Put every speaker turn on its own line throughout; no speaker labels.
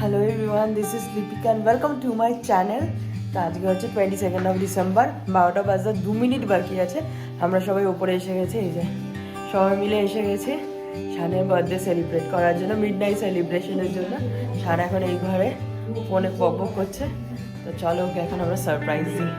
Hello everyone this is Lipika and welcome to my channel তো আজকে হচ্ছে twenty second of December বারোটা বাজার দু মিনিট বাকি আছে। আমরা সবাই ওপরে এসে গেছি, এই যে সবাই মিলে এসে গেছি। শানের বার্থডে সেলিব্রেট করার জন্য মিড নাইট সেলিব্রেশনের জন্য। শান এখন এই ঘরে ফোনে পপ করছে। তো চলো ওকে এখন আমরা সারপ্রাইজ দিই।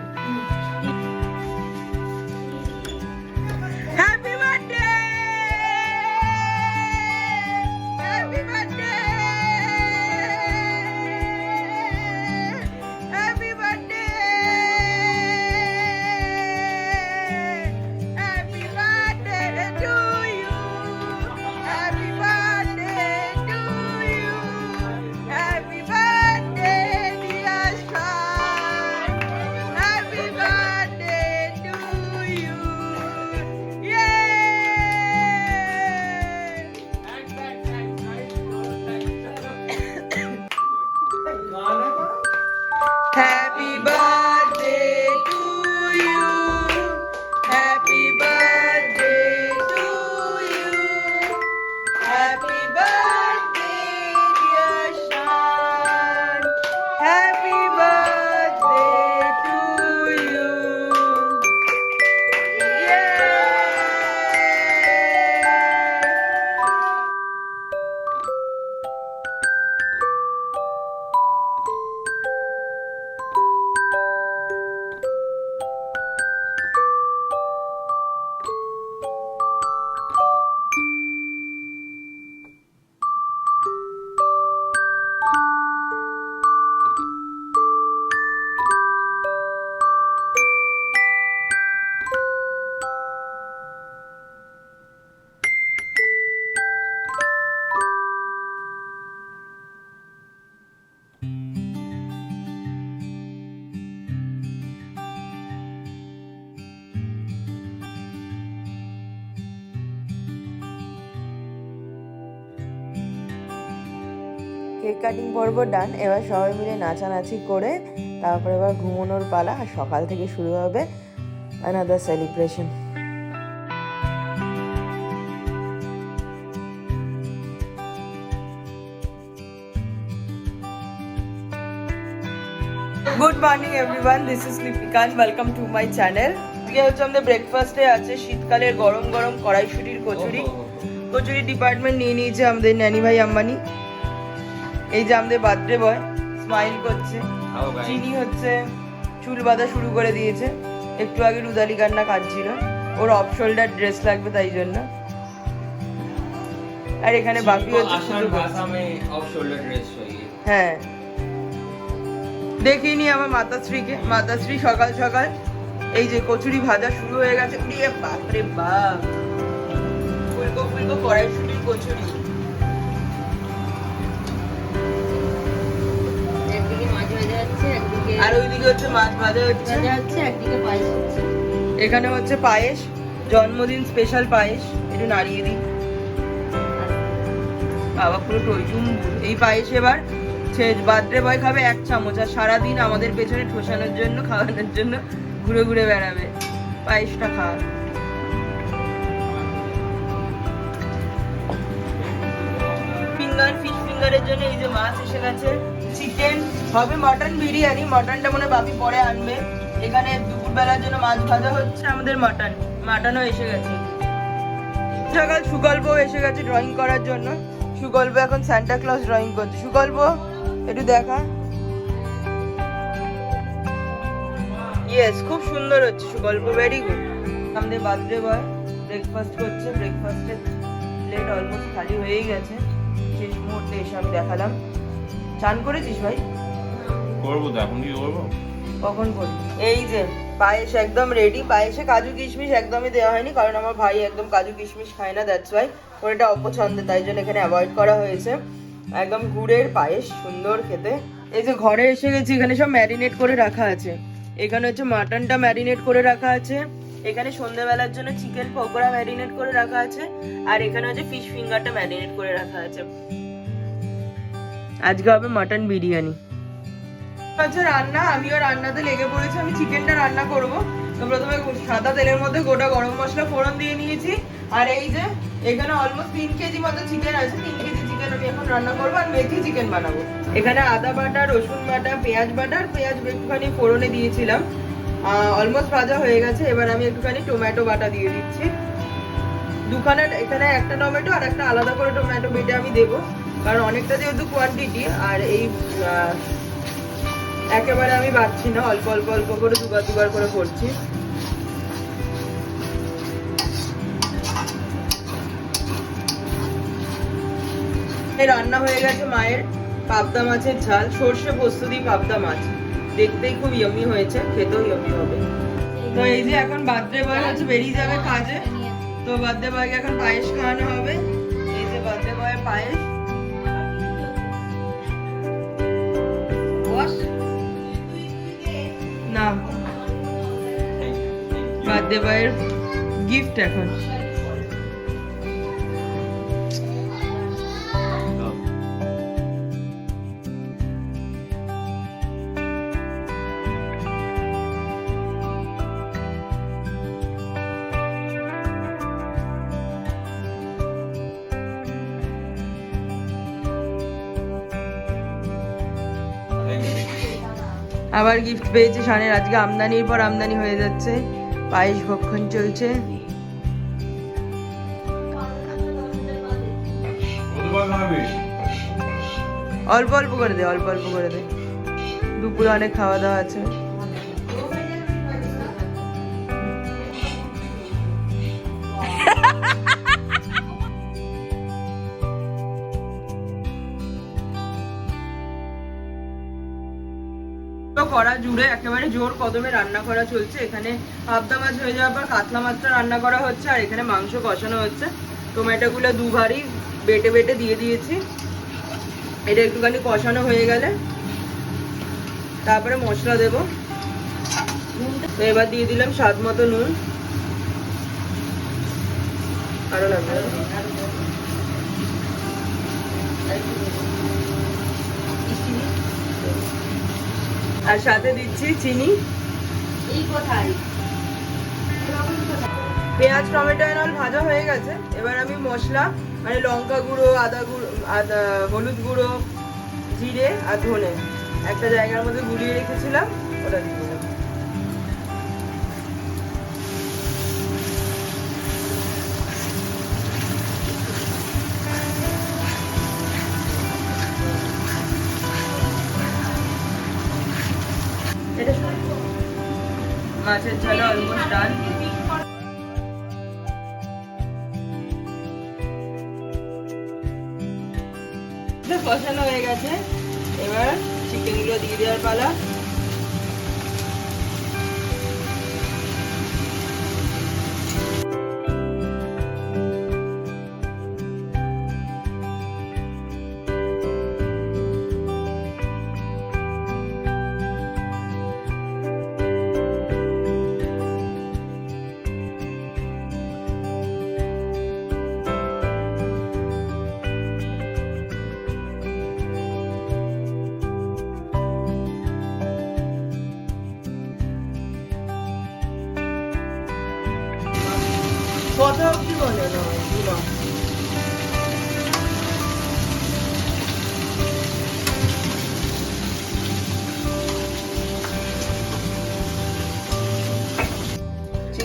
কেক কাটিং পর্ব ডান। এবার সবাই মিলে নাচানাচি করে তারপর এবার ঘুমানোর পালা আর সকাল থেকে শুরু হবে another celebration good morning everyone this is Lipika welcome to my channel আজকে হচ্ছে আমাদের ব্রেকফাস্টে আছে শীতকালের গরম গরম কড়াইশুটির কচুরি। কচুরি ডিপার্টমেন্ট নিয়ে নিয়েছে আমাদের ন্যানি ভাই আম্বানি। এই যে আমাদের বার্থডে বয় স্মাইল করছে। চিনি হচ্ছে চুল বাঁধা শুরু করে দিয়েছে। একটু আগে রুদালি কান্না কাটছিল ওর অফ শোল্ডার ড্রেস লাগবে তাই জন্য। আর এখানে বাকি হচ্ছে হ্যাঁ দেখিনি আমার মাতাশ্রীকে। মাতাশ্রী সকাল সকাল এই যে কচুরি ভাজা শুরু হয়ে গেছে। বাপরে বাপ। ফুলকো ফুলকো কড়াইশুটির কচুরি। আর ওইদিকে হচ্ছে মাছ ভাজা হচ্ছে এখানে হচ্ছে পায়েস জন্মদিন স্পেশাল পায়েস একটু নাড়িয়ে দিই। বাবা পুরো টইটুম এই পায়েস এবার বার্থডে বয় খাবে এক চামচ আর সারাদিন আমাদের পেছনে ঠোসানোর জন্য খাওয়ানোর জন্য ঘুরে ঘুরে বেড়াবে। পায়েসটা খাওয়া ফিঙ্গার ফিশ ফিঙ্গারের জন্য এই যে মাছ এসে গেছে। চিকেন হবে মটন বিরিয়ানি মটনটা মনে বাপি পরে আনবে। এখানে দুপুরবেলার জন্য মাছ ভাজা হচ্ছে, আমাদের মটন মাটনও এসে গেছে। সকাল সুগল্প এসে গেছে ড্রয়িং করার জন্য। সুগল্প এখন সান্টা ক্লজ ড্রয়িং করছে। সুগল্প, একটু দেখা। ইয়েস খুব সুন্দর হচ্ছে সুগল্প ভেরি গুড আমাদের বার্থডে বয় ব্রেকফাস্ট করছে ব্রেকফাস্টের প্লেট অলমোস্ট খালি হয়েই গেছে। শেষ মুহূর্তে এসে আমি দেখালাম। চান করেছিস ভাই?
করব এখন কি করব।
কখন করবি? এই যে, পায়েস একদম রেডি পায়েসে কাজু কিশমিশ একদমই দেওয়া হয়নি, কারণ আমার ভাই একদম কাজু কিশমিশ খায় না দ্যাটস ওয়াই ওর এটা অপছন্দের তাই জন্য এখানে অ্যাভয়েড করা হয়েছে। একদম গুড়ের পায়েস, সুন্দর খেতে। এই যে ঘরে এসে গেছি, এখানে সব ম্যারিনেট করে রাখা আছে। এখানে হচ্ছে মাটনটা ম্যারিনেট করে রাখা আছে। এখানে সন্ধ্যেবেলার জন্য চিকেন পকোড়া ম্যারিনেট করে রাখা আছে। আর এখানে হচ্ছে ফিশ ফিঙ্গারটা ম্যারিনেট করে রাখা আছে। আজকে হবে মাটন বিরিয়ানি। হচ্ছে রান্না, আমিও রান্নাতে লেগে পড়েছি, আমি চিকেনটা রান্না করব। তো প্রথমে সাদা তেলের মধ্যে গোটা গরম মশলা ফোড়ন দিয়ে নিয়েছি। আর এই যে, এখানে অলমোস্ট তিন কেজি মতো চিকেন আছে, তিন কেজি চিকেন আমি এখন রান্না করব আর মেথি চিকেন বানাবো। এখানে আদা বাটা, রসুন বাটা, পেঁয়াজ বাটা আর পেঁয়াজ একটুখানি ফোড়নে দিয়েছিলাম। অলমোস্ট ভাজা হয়ে গেছে, এবার আমি একটুখানি টমেটো বাটা দিয়ে দিচ্ছি। দুখানা, এখানে একটা টমেটো আর একটা আলাদা করে টমেটো বেটে আমি দেবো, কারণ অনেকটা যেহেতু কোয়ান্টিটি আর এই একেবারে আমি বাড়ছি না, অল্প অল্প অল্প করে, দুবার দুবার করে করছি। রান্না হয়ে গেছে মায়ের পাবদা মাছের ঝাল, সর্ষে পোস্ত দিয়ে পাবদা মাছ। দেখতেই খুব ইয়মি হয়েছে, খেতেও ইয়মি হবে। তো এই যে এখন বার্থডে বয় হচ্ছে বেরিয়ে যাবে কাজে। তো বার্থডে বয়কে এখন পায়েস খাওয়ানো হবে। এই যে বার্থডে বয়ের পায়েস। বার্থডে বয়ের গিফট এখন। আবার গিফট পেয়েছে শানের। আজকে আমদানির পর আমদানি হয়ে যাচ্ছে। পায়েস ভক্ষণ চলছে। অল্প অল্প করে দে, অল্প অল্প করে দে। দুপুরে অনেক খাওয়া দাওয়া আছে। কড়া জুড়ে একেবারে জোর কদমে রান্না করা চলছে। এখানে পাবদা মাছ হয়ে যাওয়ার পর কাতলা মাছটা রান্না করা হচ্ছে আর এখানে মাংস কষানো হচ্ছে। টমেটোগুলো দুবারই বেটে বেটে দিয়ে দিয়েছি। এটা একটুখানি কষানো হয়ে গেলে তারপরে মশলা দেব। তো এবার দিয়ে দিলাম স্বাদ মতো নুন। আরও লাগবে আর সাথে দিচ্ছি চিনি। পেঁয়াজ টমেটো এনল ভাজা হয়ে গেছে। এবার আমি মশলা মানে লঙ্কা গুঁড়ো আদা গুঁড়ো আদা হলুদ গুঁড়ো জিরে আর ধনে। একটা জায়গার মধ্যে গুলিয়ে রেখেছিলাম ওটা দিয়ে মাছের ঝাল অলমোস্ট ডান কষানো হয়ে গেছে। এবার চিকেনগুলো দিয়ে দেওয়ার পালা।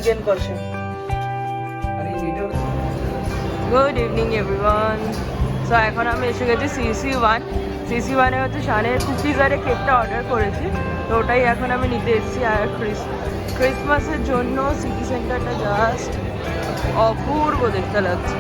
চিকেন কষা গুড ইভিনিং এভরিওয়ান সো এখন আমি এসে গেছি সিসি ওয়ান সিসি ওয়ানে হচ্ছে শানের কুকিজারে কেকটা অর্ডার করেছি। তো ওটাই এখন আমি নিতে এসেছি। আর ক্রিস ক্রিসমাসের জন্য সিটি সেন্টারটা জাস্ট অপূর্ব দেখতে লাগছে।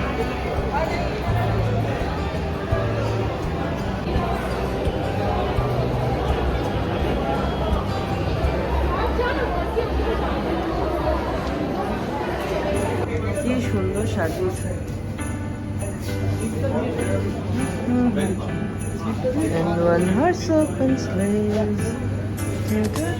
up and slays.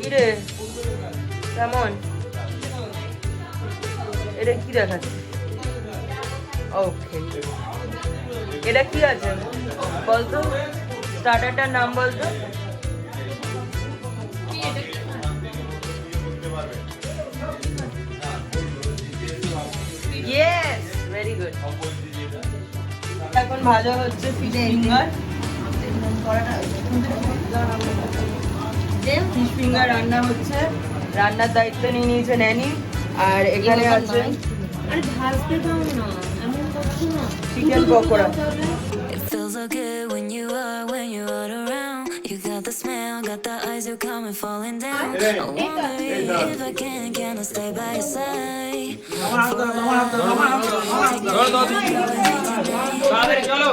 কিরে? কেমন? এটা কি দেখাচ্ছে? ওকে এটা কি আছে? বলতো? স্টার্টারটার নাম বলতো? ইয়েস ভেরি গুড এখন ভাজা হচ্ছে ফিশ ফিঙ্গার ফিশ ফিঙ্গার রান্না হচ্ছে রান্নার দায়িত্ব নিয়ে নিয়েছে ন্যানি আর এখানে আছে
আরে ভাজতে দাও না এমন করছ না
chicken pakora
feels so good when you are, when you're all around. You got the smell, got the eyes, you're coming falling down. I wonder if I can, can I stay by your side?
চলো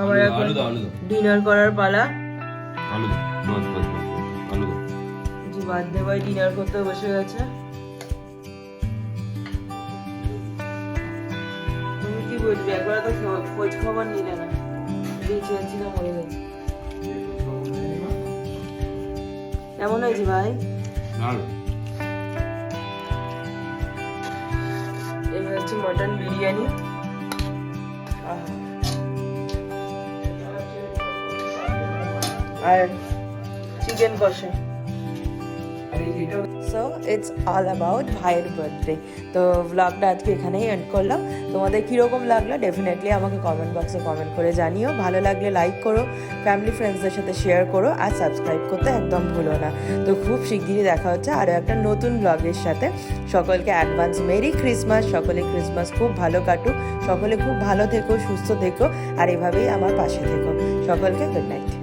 সবাই এখন dinner করার পালা।
আলু বাস বাস আলু
birthday boy dinner করতে বসে গেছে। তুমি কি বলবি? একবার তো খোঁজ খবর নিলে না। বেঁচে আছি না মরে গেছি। কেমন হয়েছে ভাই? এই হচ্ছে মটন বিরিয়ানি। আর চিকেন কষা। সো ইটস অল অ্যাবাউট ভাইয়ের বার্থডে তো ভ্লগটা আজকে এখানেই এন্ড করলাম। তোমাদের কীরকম লাগল ডেফিনেটলি আমাকে কমেন্ট বক্সে কমেন্ট করে জানিও। ভালো লাগলে লাইক করো ফ্যামিলি ফ্রেন্ডসদের সাথে শেয়ার করো আর সাবস্ক্রাইব করতে একদম ভুলো না। তো খুব শিগগিরই দেখা হচ্ছে আরও একটা নতুন ব্লগের সাথে। সকলকে অ্যাডভান্স মেরি ক্রিসমাস সকলে ক্রিসমাস খুব ভালো কাটুক, সকলে খুব ভালো থেকো, সুস্থ থেকো, আর এভাবেই আমার পাশে থেকো। সকলকে গুড নাইট